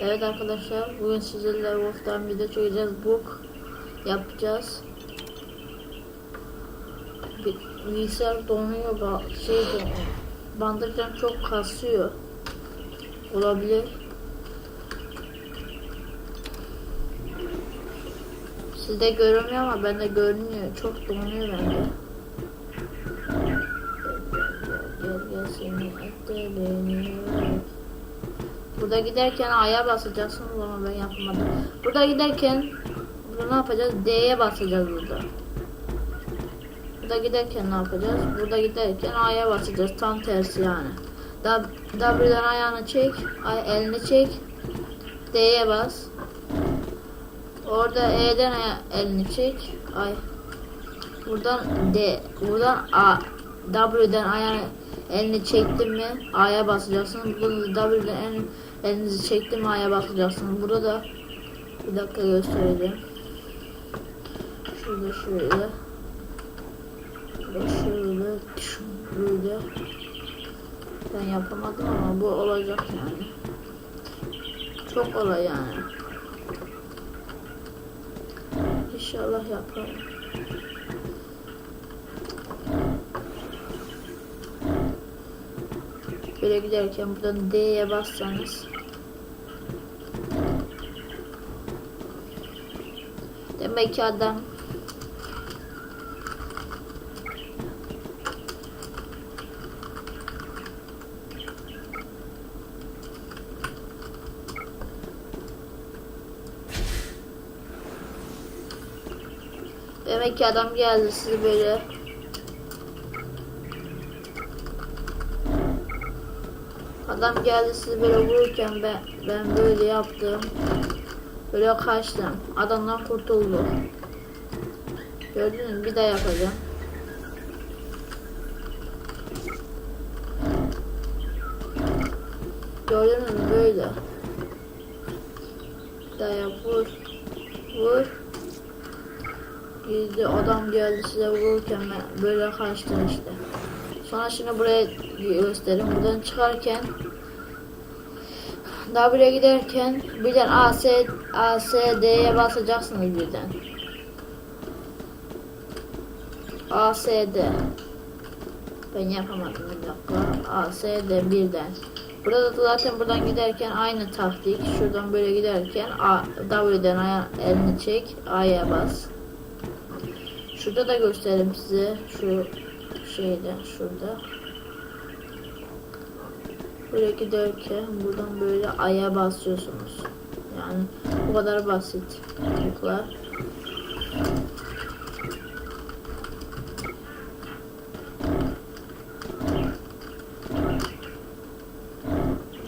Evet arkadaşlar bugün sizlerle Wolf'tan video çekeceğiz. Book yapacağız. Bi- Bilgisayar donuyor, şey donuyor. Bandırcan çok kasıyor. Olabilir. Sizde görünmüyor ama bende görünüyor. Çok donuyor bende. Gel gel seni edelim. Burada giderken A'ya basacaksınız ama ben yapmadım. Burada giderken burada ne yapacağız? D'ye basacağız burada. Burada giderken ne yapacağız? Burada giderken A'ya basacağız. Tam tersi yani. W'den ayağını çek, elini çek. D'ye bas. Orada E'den elini çek. Ay. Buradan D, buradan A, W'den ayağını elini çektin mi A'ya basacaksın. Burada W'den el, elinizi çektin mi A'ya basacaksın. Burada da bir dakika göstereceğim. Şurada şöyle. Şurada şöyle. Böyle. Ben yapamadım ama bu olacak yani. Çok kolay yani. İnşallah yaparım. Böyle giderken buradan D'ye bassanız. Demek ki adam Demek ki adam geldi sizi böyle Adam geldi sizi böyle vururken ben, ben böyle yaptım. Böyle kaçtım. Adamdan kurtuldu. Gördünüz mü? Bir daha yapacağım. Gördünüz mü? Böyle. Bir daha yap. Vur. Vur. Gizli adam geldi size vururken ben böyle kaçtım işte. Sonra şimdi buraya göstereyim. Buradan çıkarken W'ye giderken birden A, S, A, S, D'ye basacaksınız birden. A, S, D. Ben yapamadım bir dakika. A, S, D birden. Burada da zaten buradan giderken aynı taktik. Şuradan böyle giderken A, W'den aya, elini çek. A'ya bas. Şurada da göstereyim size. Şu şeyde şurada. Böyle giderken buradan böyle aya basıyorsunuz. Yani bu kadar basit trikler.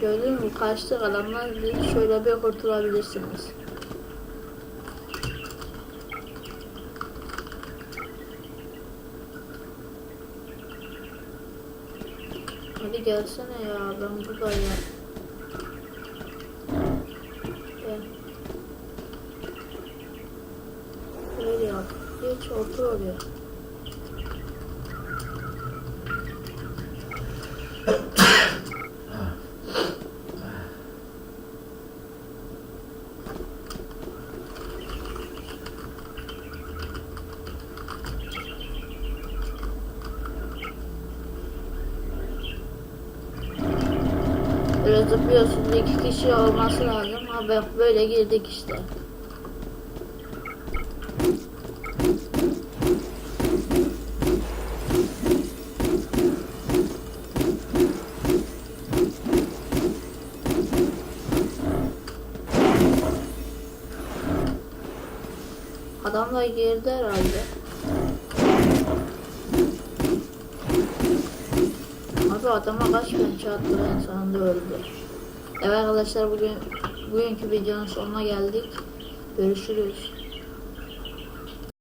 Gördün mü kaçtık adamlar şöyle bir kurtulabilirsiniz. Hadi gelsene ya ben buradayım. Gel. Böyle yap. Geç otur oraya. Böyle zıplıyorsun iki kişi olması lazım ama ben böyle girdik işte. Adam da girdi herhalde. Abi adama kaç pençe attı en sonunda öldü. Evet arkadaşlar bugün bugünkü videonun sonuna geldik. Görüşürüz.